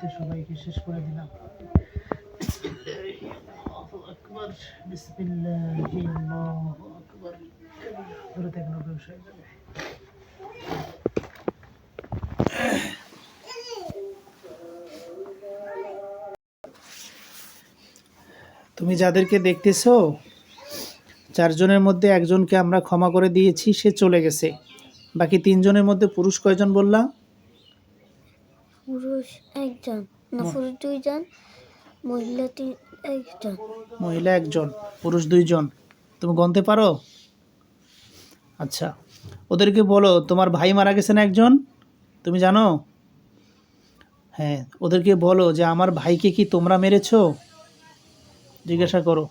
মুহূর্তে সবাইকে শেষ করে দিলাম। তুমি যাদেরকে দেখতেছো, চারজনের মধ্যে একজনকে আমরা ক্ষমা করে দিয়েছি, সে চলে গেছে। বাকি তিনজনের মধ্যে পুরুষ কয়জন বললাম পুরুষ একজন না পুরুষ দুইজন মহিলা তিন একজন। মহিলা একজন পুরুষ দুইজন। তুমি গনতে পারো? আচ্ছা। ওদেরকে বলো তোমার ভাই মারা গেছে না একজন? তুমি জানো? হ্যাঁ ওদেরকে বলো যে আমার ভাইকে কি তোমরা মেরেছো? জিজ্ঞাসা করো।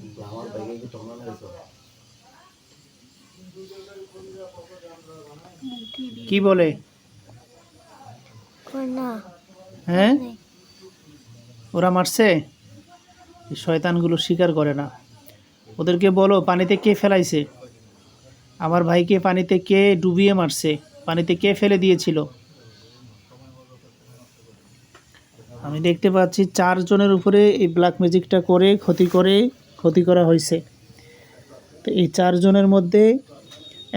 কি বলে কয় বলে? হ্যাঁ? ওরা মারছে? শয়তানগুলো স্বীকার করে না। ওদেরকে বলো পানিতে কে ফেলাইছে? আমার ভাইকে পানিতে কে ডুবিয়ে মারছে? পানিতে কে ফেলে দিয়েছিল? আমি দেখতে পাচ্ছি চারজনের উপরে এই ব্ল্যাক ম্যাজিকটা করে ক্ষতি করে ক্ষতি করা হয়েছে। তো এই চারজনের মধ্যে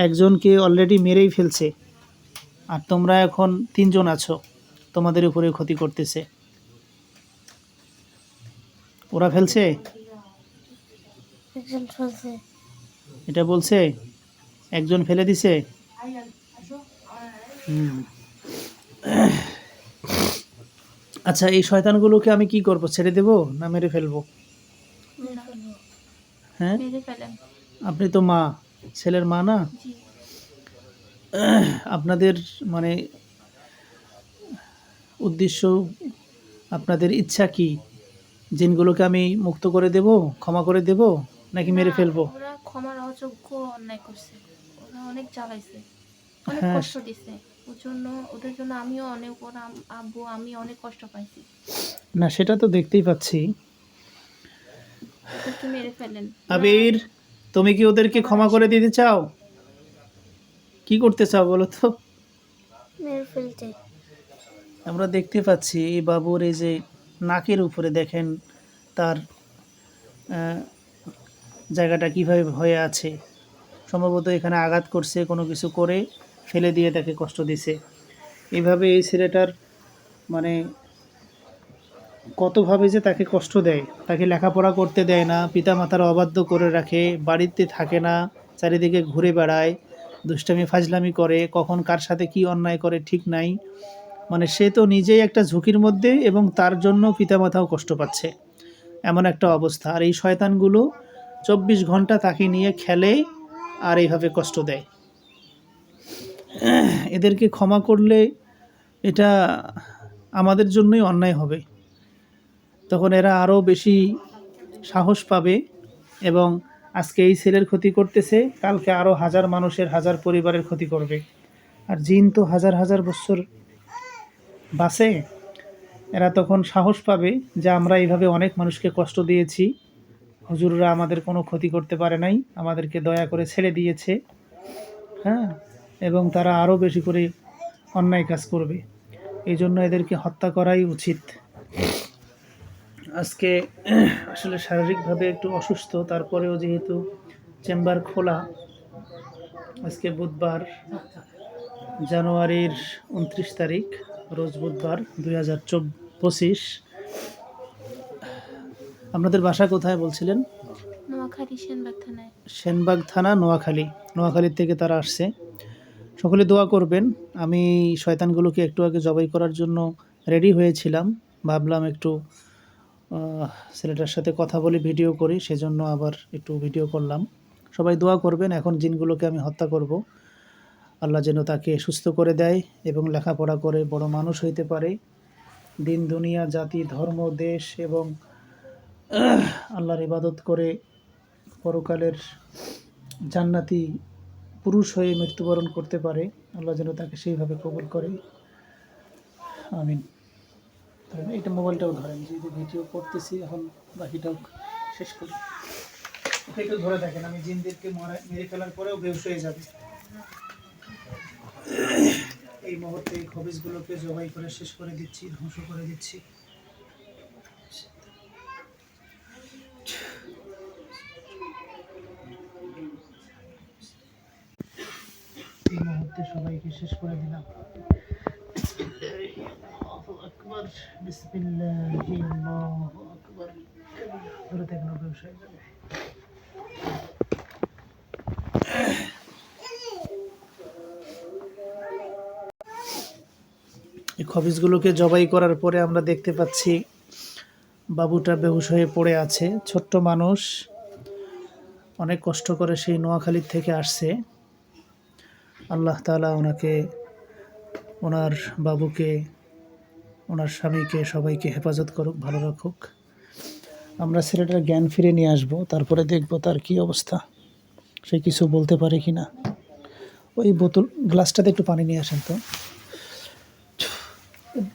একজনকে অলরেডি মেরেই ফেলছে। আর তোমরা এখন তিনজন আছো তোমাদের উপরে ক্ষতি করতেছে। ওরা ফেলছে? এটা বলছে? একজন ফেলে দিছে? আচ্ছা এই শয়তানগুলোকে আমি কি করব ছেড়ে দেব না মেরে ফেলব? হ্যাঁ? আপনি তো মা। ছেলের মা না? আপনাদের মানে উদ্দেশ্য আপনাদের ইচ্ছা কি? জিনগুলোকে আমি মুক্ত করে দেব ক্ষমা করে দেব নাকি মেরে ফেলব? ওরা ক্ষমার অযোগ্য অন্যায় করছে। ওরা অনেক জ্বালাইছে অনেক হ্যাঁ। কষ্ট দিছে। ওর জন্য ওদের জন্য আমিও অনেক ওরা আব্বু আমি অনেক কষ্ট পাইছি। না সেটা তো দেখতেই পাচ্ছি। মেরে ফেলেন। আবির তুমি কি ওদেরকে ক্ষমা করে দিতে চাও? কি করতে চাও বলো তো? আমরা দেখতে পাচ্ছি এই বাবুর এই যে নাকের উপরে দেখেন তার জায়গাটা কীভাবে হয়ে আছে। সম্ভবত এখানে আঘাত করছে কোনো কিছু করে ফেলে দিয়ে তাকে কষ্ট দিছে। এইভাবে এই ছেলেটার মানে কতভাবে যে তাকে কষ্ট দেয়, তাকে লেখাপড়া করতে দেয় না পিতা পিতামাতার অবাধ্য করে রাখে, বাড়িতে থাকে না, চারিদিকে ঘুরে বেড়ায়, দুষ্টামি ফাজলামি করে, কখন কার সাথে কি অন্যায় করে ঠিক নাই। মানে সে তো নিজেই একটা ঝুঁকির মধ্যে এবং তার জন্য পিতামাতাও কষ্ট পাচ্ছে। এমন একটা অবস্থা। আর এই শয়তানগুলো চব্বিশ ঘণ্টা তাকে নিয়ে খেলে আর এইভাবে কষ্ট দেয়। এদেরকে ক্ষমা করলে এটা আমাদের জন্যই অন্যায় হবে। তখন এরা আরও বেশি সাহস পাবে এবং আজকে এই ছেলের ক্ষতি করতেছে, কালকে আরও হাজার মানুষের, হাজার পরিবারের ক্ষতি করবে। আর জিন তো হাজার হাজার বছর বাসে এরা তখন সাহস পাবে যে আমরা এইভাবে অনেক মানুষকে কষ্ট দিয়েছি। হুজুররা আমাদের কোনো ক্ষতি করতে পারে নাই, আমাদেরকে দয়া করে ছেড়ে দিয়েছে হ্যাঁ? এবং তারা আরও বেশি করে অন্যায় কাজ করবে। এই জন্য এদেরকে হত্যা করাই উচিত। আজকে আসলে শারীরিকভাবে একটু অসুস্থ তারপরেও যেহেতু চেম্বার খোলা আজকে বুধবার জানুয়ারির উনত্রিশ তারিখ রোজ বুধবার দুই হাজার পঁচিশ আপনাদের বাসা কোথায় বলছিলেন? সেনবাগ থানা নোয়াখালী। নোয়াখালীর থেকে তারা আসছে। সকলে দোয়া করবেন। আমি শয়তানগুলোকে একটু আগে জবাই করার জন্য রেডি হয়েছিলাম। ভাবলাম একটু ছেলেটার সাথে কথা বলে ভিডিও করি, সেজন্য আবার একটু ভিডিও করলাম। সবাই দোয়া করবেন, এখন জিনগুলোকে আমি হত্যা করব। আল্লাহ যেন তাকে সুস্থ করে দেয় এবং লেখাপড়া করে বড় মানুষ হইতে পারে। দিন, দুনিয়া, জাতি, ধর্ম, দেশ এবং আল্লাহর ইবাদত করে পরকালের জান্নাতি পুরুষ হয়ে মৃত্যুবরণ করতে পারে। আল্লাহ যেন তাকে সেইভাবে কবুল করে। আমিন। ধরেন এটা মোবাইলটাও ধরেন যে ভিডিও করতেছি এখন, বাকিটাও শেষ করি। ওকে একটু ধরে দেখেন, আমি জিনদেরকে মারা ফেলার পরেও বেউস হয়ে যাবে। এই মুহূর্তে এই খবিজগুলোকে জবাই করে শেষ করে দিচ্ছি, ধ্বংস করে দিচ্ছি। এই মুহূর্তে সবাইকে শেষ করে দিলাম। এই খবিজগুলোকে জবাই করার পরে আমরা দেখতে পাচ্ছি, বাবুটা বেহুশ হয়ে পড়ে আছে। ছোট্ট মানুষ, অনেক কষ্ট করে সেই নোয়াখালীর থেকে আসছে। আল্লাহ তাআলা ওনাকে, ওনার বাবুকে ওনার স্বামীকে সবাইকে হেফাজত করুক ভালো রাখুক। আমরা ছেলেটার জ্ঞান ফিরে নিয়ে আসব তারপরে দেখব তার কি অবস্থা। সে কিছু বলতে পারে কি না। ওই বোতল গ্লাসটাতে একটু পানি নিয়ে আসেন তো।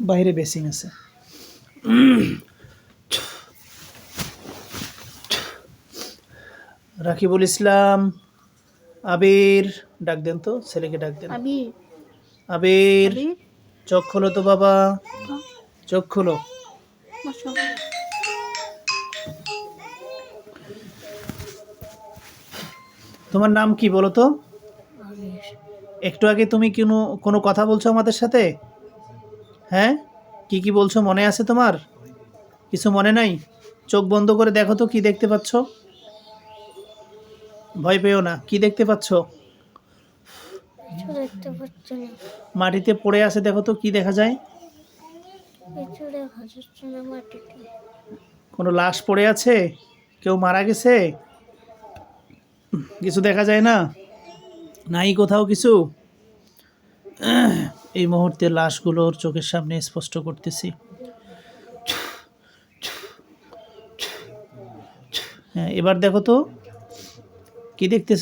বাইরে বেসিং আছে। রাকিবুল ইসলাম আবির ডাক দেন তো ছেলেকে ডাক দেন। আবির। চোখ খোলো তো বাবা। চোখ খোলো। তোমার নাম কি বলো তো? একটু আগে তুমি কোনো কোনো কথা বলছো আমাদের সাথে? হ্যাঁ? কি কি বলছো মনে আছে তোমার? কিছু মনে নাই? চোখ বন্ধ করে দেখো তো কি দেখতে পাচ্ছ। ভয় পেও না কি দেখতে পাচ্ছ? মাটিতে পড়ে আছে দেখো তো কি দেখা যায় কিছু দেখা যাচ্ছে না মাটিতে কোনো লাশ পড়ে আছে? কেউ মারা গেছে? কিছু দেখা যায় না? নাই কোথাও কিছু? এই মুহূর্তে লাশগুলোর চোখের সামনে স্পষ্ট করতেছি। হ্যাঁ এবার দেখো তো, কি দেখতেছো?